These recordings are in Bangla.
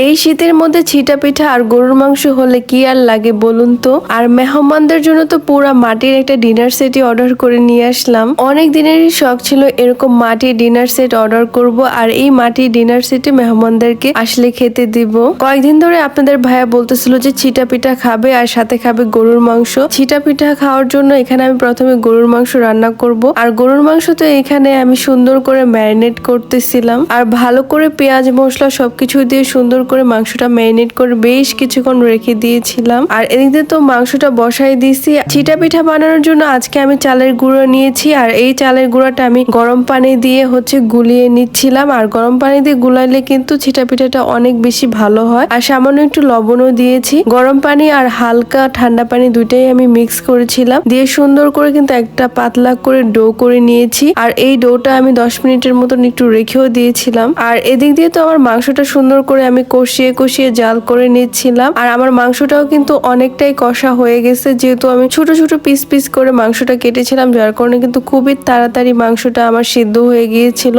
এই শীতের মধ্যে ছিটা পিঠা আর গরুর মাংস হলে কি আর লাগে বলুন তো? আর মেহমানদের জন্য তো পুরা মাটির একটা ডিনার সেটই অর্ডার করে নিয়ে আসলাম। অনেক দিনেরই শখ ছিল এরকম মাটির ডিনার সেট অর্ডার করব আর এই মাটির ডিনার সেটে মেহমানদেরকে আসলে খেতে দিব। কয়েকদিন ধরে আপনাদের ভাইয়া বলতেছিল যে ছিটা পিঠা খাবে আর সাথে খাবে গরুর মাংস। ছিটা পিঠা খাওয়ার জন্য এখানে আমি প্রথমে গরুর মাংস রান্না করব। আর গরুর মাংস তো এখানে আমি সুন্দর করে ম্যারিনেট করতেছিলাম। আর ভালো করে পেঁয়াজ মশলা সবকিছু দিয়ে সুন্দর করে মাংসটা ম্যারিনেট করে বেশ কিছুক্ষণ রেখে দিয়েছিলাম। আর এদিকে তো মাংসটা বসাই দিয়েছি। চিটা পিঠা বানানোর জন্য আজকে আমি চালের গুঁড়ো নিয়েছি। আর এই চালের গুঁড়োটা আমি গরম পানি দিয়ে হচ্ছে গুলিয়ে নিচ্ছিলাম। আর গরম পানি দিয়ে গুলাইলে কিন্তু চিটা পিঠাটা অনেক বেশি ভালো হয়। আর সামান্য একটু লবণও দিয়েছি। গরম পানি আর হালকা ঠান্ডা পানি দুইটাই আমি মিক্স করেছিলাম। দিয়ে সুন্দর করে কিন্তু একটা পাতলা করে ডো করে নিয়েছি। আর এই ডোটা আমি দশ মিনিটের মতন একটু রেখেও দিয়েছিলাম। আর এদিক দিয়ে তো আমার মাংসটা সুন্দর করে আমি কষিয়ে কষিয়ে জাল করে নিচ্ছিলাম। আর আমার মাংসটাও কিন্তু অনেকটাই কষা হয়ে গেছে, যেহেতু আমি ছোট ছোট পিস পিস করে মাংসটা কেটেছিলাম, যার কারণে কিন্তু খুবই তাড়াতাড়ি মাংসটা আমার সিদ্ধ হয়ে গিয়েছিল।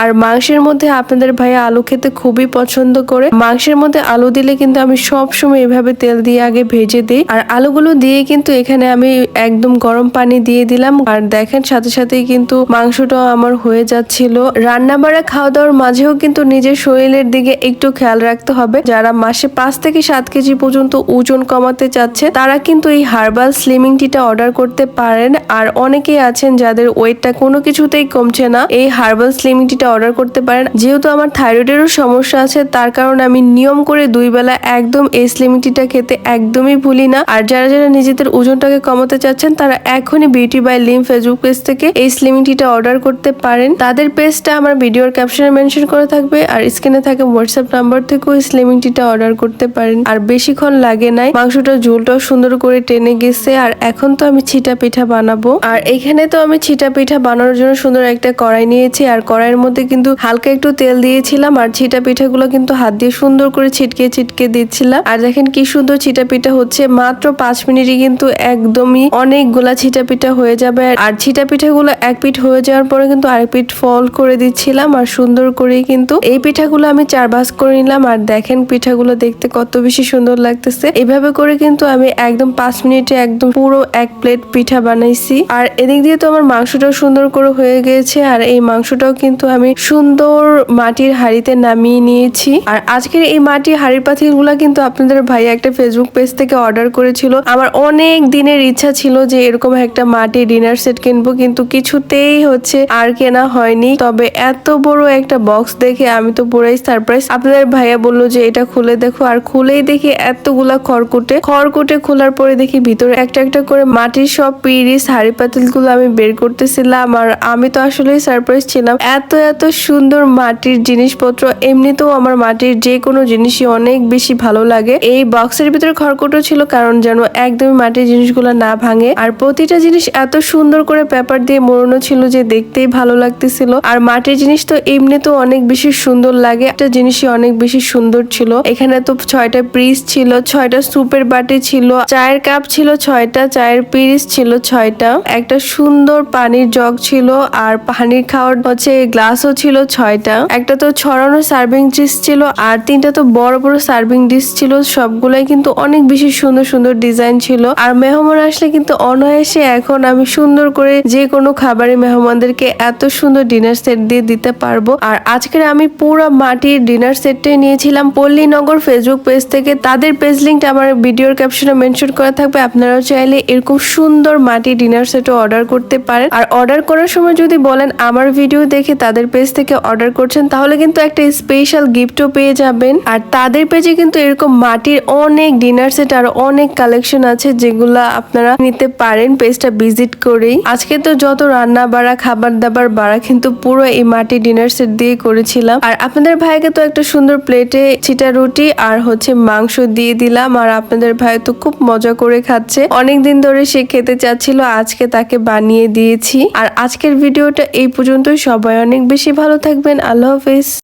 আর মাংসের মধ্যে আপনাদের ভাইয়া আলু খেতে খুবই পছন্দ করে। মাংসের মধ্যে আলু দিলে কিন্তু আমি সব সময় এভাবে তেল দিয়ে আগে ভেজে দিই। আর আলুগুলো দিয়ে কিন্তু এখানে আমি একদম গরম পানি দিয়ে দিলাম। আর দেখেন সাথে সাথেই কিন্তু মাংসটাও আমার হয়ে যাচ্ছিল। রান্না বাড়া খাওয়া দাওয়ার মাঝেও কিন্তু নিজের শরীরের দিকে একটু খেয়াল রাখতে হবে। যারা মাসে পাঁচ থেকে সাত কেজি পর্যন্ত ওজন কমাতে চাচ্ছে, তারা কিন্তু এই হার্বাল স্লিমিং টিটা অর্ডার করতে পারেন। আর অনেকেই আছেন যাদের ওয়েটটা কোনো কিছুতেই কমছে না, এই হার্বাল স্লিমিং টিটা অর্ডার করতে পারেন। যেহেতু আমার থাইরয়েডেরও সমস্যা আছে, তার কারণে আমি নিয়ম করে দুই বেলা একদম এই স্লিমিং টিটা খেতে একদমই ভুলি না। আর যারা যারা নিজেদের ওজনটাকে কমাতে চাচ্ছেন, তারা এখনই beauty by Lim Facebook page থেকে এই স্লিমিং টিটা অর্ডার করতে পারেন। তাদের পেজটা আমার ভিডিওর ক্যাপশনে মেনশন করা থাকবে, আর স্ক্রিনে থাকে হোয়াটসঅ্যাপ নাম্বার থেকেও স্লিমিং টিটা অর্ডার করতে পারেন। আর বেশিক্ষণ লাগে নাই মাংসটা ঝোলটাও সুন্দর করে টেনে গেছে। আর এখন তো আমি ছিটা পিঠা বানাবো। আর এখানে তো আমি ছিটা পিঠা বানানোর জন্য সুন্দর একটা কড়াই নিয়েছি। আর কড়াইয়ের মধ্যে কিন্তু হালকা একটু তেল দিয়েছিলাম। আর ছিটা পিঠাগুলো কিন্তু হাত দিয়ে সুন্দর করে ছিটকে ছিটকে দিচ্ছিলাম। আর দেখেন কি সুন্দর ছিটা পিঠা হচ্ছে। মাত্র পাঁচ মিনিটই কিন্তু একদমই অনেকগুলা ছিটা পিঠা হয়ে যাবে। আর ছিটা পিঠাগুলো এক পিঠ হয়ে যাওয়ার পরে কিন্তু আরেক পিঠ ফল করে দিচ্ছিলাম। আর সুন্দর করে কিন্তু এই পিঠাগুলো আমি চার ভাজ করে নিলাম। আর দেখেন পিঠাগুলো দেখতে কত বেশি সুন্দর লাগতেছে। এভাবে করে কিন্তু আমি একদম পাঁচ মিনিটে একদম পুরো এক প্লেট পিঠা বানাইছি। আর এদিক দিয়ে তো আমার মাংসটাও সুন্দর করে হয়ে গেছে, আর এই মাংসটাও কিন্তু আমি সুন্দর মাটির হাঁড়িতে নামিয়ে নিয়েছি। আর আজকের এই মাটির হাঁড়ির পাতিলগুলা কিন্তু আপনাদের ভাই একটা ফেসবুক পেজ থেকে অর্ডার করেছিল। আমার অনেক দিনের ইচ্ছা ছিল যে এরকম একটা মাটির ডিনার সেট কিনবো, কিন্তু কিছুতেই হচ্ছে আর কেনা হয়নি। তবে এত বড় একটা বক্স দেখে আমি তো পুরাই সারপ্রাইজ আপনাদের ভাইয়া বলল যে, এটা খুলে দেখো। আর খুলেই দেখি এতগুলা খড়কুটে। খড়কুটে খোলার পরে দেখি ভিতরে একটা একটা করে মাটির সব পিরিস, হাড়ি পাতিলগুলো আমি বের করতেছিলাম। আর আমি তো আসলেই সারপ্রাইজ ছিলাম। এত এত সুন্দর মাটির জিনিসপত্র। এমনিতেও আমার মাটির যে কোনো জিনিসই অনেক বেশি ভালো লাগে। এই বক্সের ভিতরে খড়কুটো ছিল কারণ যেন একদমই মাটির জিনিসগুলো না ভাঙে। আর প্রতিটা জিনিস এত সুন্দর করে পেপার দিয়ে মোড়ানো ছিল যে, দেখতেই ভালো লাগতেছিল। আর মাটির জিনিস তো এমনিতেও অনেক বেশি সুন্দর লাগে। একটা জিনিসই অনেক বেশি সুন্দর ছিল। এখানে তো ছয়টা পিস ছিল, ছয়টা সুপের বাটি ছিল, চায়ের কাপ ছিল ছয়টা, চায়ের পিস ছিল ছয়টা। একটা সুন্দর পানির জগ ছিল আর পানির খাওয়ার হচ্ছে গ্লাসও ছিল ছয়টা। একটা তো ছড়ানো সার্ভিং ডিশ ছিল আর তিনটা তো বড় বড় সার্ভিং ডিশ ছিল। সবগুলাই কিন্তু অনেক বেশি সুন্দর সুন্দর ডিজাইন ছিল। আর মেহমান আসলে কিন্তু অনায়াসে এখন আমি সুন্দর করে যে কোনো খাবারে মেহমানদেরকে এত সুন্দর ডিনার সেট দিয়ে দিতে পারব। আর আজকের আমি পুরো মাটির ডিনার সেটটাই নিয়েছিলাম পল্লীনগর ফেসবুক পেজ থেকে তাদের পেজ লিঙ্কটা আমার ভিডিওর ক্যাপশনে মেনশন করা থাকবে। আপনারাও চাইলে এরকম সুন্দর মাটি ডিনার সেটও অর্ডার করতে পারেন। আর অর্ডার করার সময় যদি বলেন, আমার ভিডিও দেখে তাদের পেজ থেকে অর্ডার করছেন, তাহলে কিন্তু একটা স্পেশাল গিফটও পেয়ে যাবেন। আর তাদের পেজে কিন্তু এরকম মাটির অনেক ডিনার সেট আর অনেক কালেকশন আছে, যেগুলা আপনারা নিতে পারেন পেজটা ভিজিট করেই। আজকে তো যত রান্না বাড়া খাবার দাবার বাড়া কিন্তু পুরো এই মাটির ডিনার সেট দিয়ে করেছিলাম। আর আপনাদের ভাইকে তো একটা সুন্দর প্লেটে চিটা রুটি আর হচ্ছে মাংস দিয়ে দিলাম। আর আপনাদের ভাই তো খুব মজা করে খাচ্ছে। অনেকদিন ধরে সে খেতে চাচ্ছিল, আজকে তাকে বানিয়ে দিয়েছি। আর আজকের ভিডিওটা এই পর্যন্তই। সবাই অনেক বেশি ভালো থাকবেন। আল্লাহ হাফেজ।